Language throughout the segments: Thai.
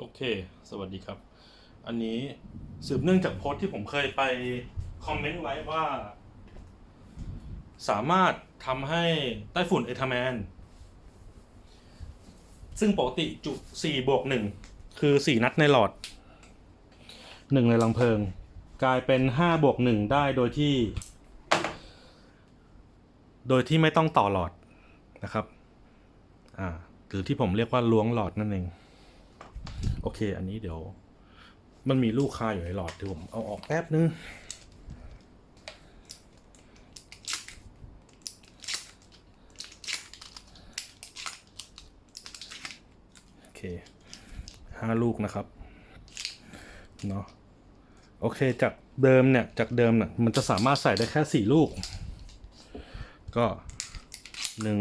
โอเค สวัสดีครับ อันนี้สืบเนื่องจากโพสต์ที่ผมเคยไปคอมเมนต์ไว้ว่า สามารถทำให้ไต้ฝุ่นเอทาแมน ซึ่งปกติจุ4บวก1คือ 4 นัดในหลอด 1 ในลังเพลิง กลายเป็น5บวก1ได้โดยที่ โดยที่ไม่ต้องต่อหลอดนะครับ อ่า หรือที่ผมเรียกว่าล้วงหลอดนั่นเอง โอเค อันนี้เดี๋ยว มันมีลูกคาอยู่ในหลอดเดี๋ยวผมเอาออกแป๊บนึงโอเคห้าลูกนะครับเนาะโอเคจากเดิมเนี่ยจากเดิมเนี่ยมันจะสามารถใส่ได้แค่สี่ลูก ก็หนึ่ง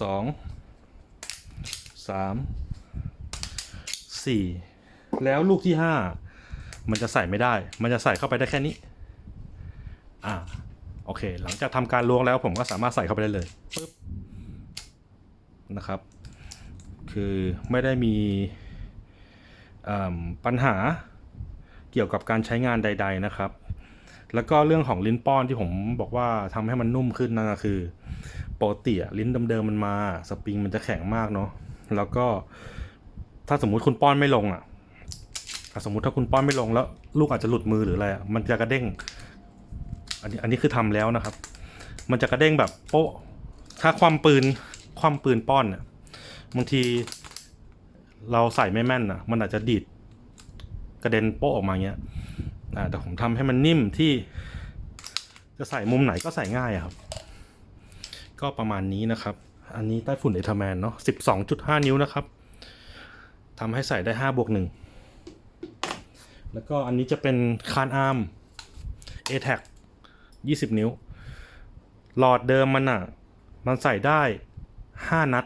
สองสาม สี่แล้วลูกที่ห้ามันจะใส่ไม่ได้ มันจะใส่เข้าไปได้แค่นี้ อ่า โอเค หลังจากทำการล้วงแล้วผมก็สามารถใส่เข้าไปได้เลยปึ๊บนะครับ คือไม่ได้มีปัญหาเกี่ยวกับการใช้งานใด ๆนะครับ แล้วก็เรื่องของลิ้นป้อนที่ผมบอกว่าทำให้มันนุ่มขึ้นนั่นก็คือปกติลิ้นเดิมๆมันมา สปริงมันจะแข็งมากเนาะ แล้วก็ ถ้าสมมุติคุณป้อนไม่ลงอะอะสมมุติถ้าคุณป้อนไม่ลงแล้ว ลูกอาจจะหลุดมือหรืออะไรอะมันจะกระเด้ง อันนี้อันนี้คือทำแล้วนะครับ มันจะกระเด้งแบบโป๊ะถ้าความปืนความปืนป้อนเนี่ยบางทีเราใส่ไม่แม่นอะ มันอาจจะดีดกระเด็นโป๊ะออกมาเงี้ยอ่าแต่ผมทำให้มันนิ่มที่ จะใส่มุมไหนก็ใส่ง่ายอะครับ ก็ประมาณนี้นะครับ อันนี้ใต้ฝุ่นเอทาแมนเนาะสิบสองจุดห้านิ้วนะครับ ทำให้ใส่ได้ห้าบวกหนึ่งแล้วก็อันนี้จะเป็นคานอาร์ม a t a c 20 นิ้ว หลอดเดิมมันอะ มันใส่ได้ 5 นัด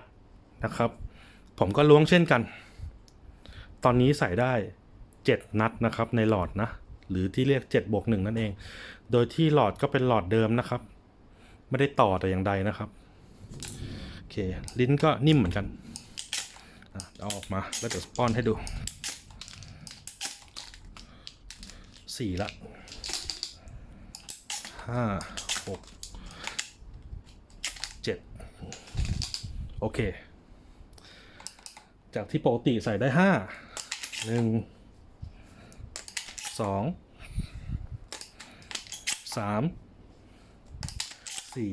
นะครับ ผมก็ล้วงเช่นกัน ตอนนี้ใส่ได้ 7 นัดนะครับในหลอดนะ หรือที่เรียก7บวก1นั่นเอง โดยที่หลอดก็เป็นหลอดเดิมนะครับ ไม่ได้ต่อแต่อย่างใดนะครับ โอเค ลิ้นก็นิ่มเหมือนกัน เอาออกมาแล้วเดี๋ยวป้อนให้ดูสี่ละห้าหกเจ็ดโอเค จากที่ปกติใส่ได้ห้าหนึ่งสองสามสี่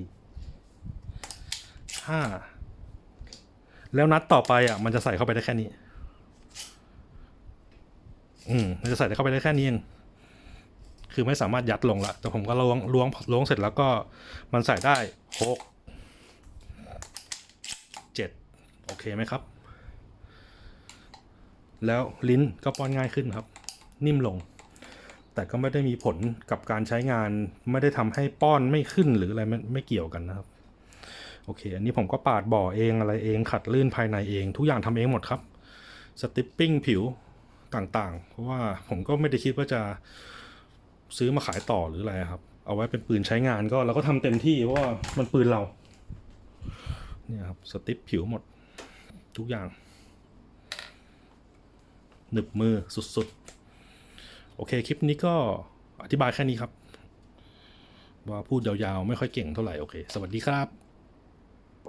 ห้า แล้วนัดต่อไปอะมันจะใส่เข้าไปได้แค่นี้ อืมมันจะใส่เข้าไปได้แค่นี้เองคือไม่สามารถยัดลงละแต่ผมก็ล้วงล้วงล้วงเสร็จแล้วก็มันใส่ได้หกเจ็ดโอเคไหมครับ แล้วลิ้นก็ป้อนง่ายขึ้นครับ นิ่มลง แต่ก็ไม่ได้มีผลกับการใช้งาน ไม่ได้ทำให้ป้อนไม่ขึ้นหรืออะไรไม่ไม่เกี่ยวกันนะครับ โอเค อันนี้ผมก็ปาดบ่อเองอะไรเองขัดลื่นภายในเอง ทุกอย่างทำเองหมดครับ สติปปิ้งผิวต่างๆ เพราะว่าผมก็ไม่ได้คิดว่าจะซื้อมาขายต่อหรืออะไรครับ เอาไว้เป็นปืนใช้งานก็เราก็ทำเต็มที่เพราะว่ามันปืนเรา เนี่ยครับสติปผิวหมดทุกอย่าง หนึบมือสุดๆ โอเคคลิปนี้ก็อธิบายแค่นี้ครับ ว่าพูดยาวๆ ไม่ค่อยเก่งเท่าไหร่ โอเค สวัสดีครับ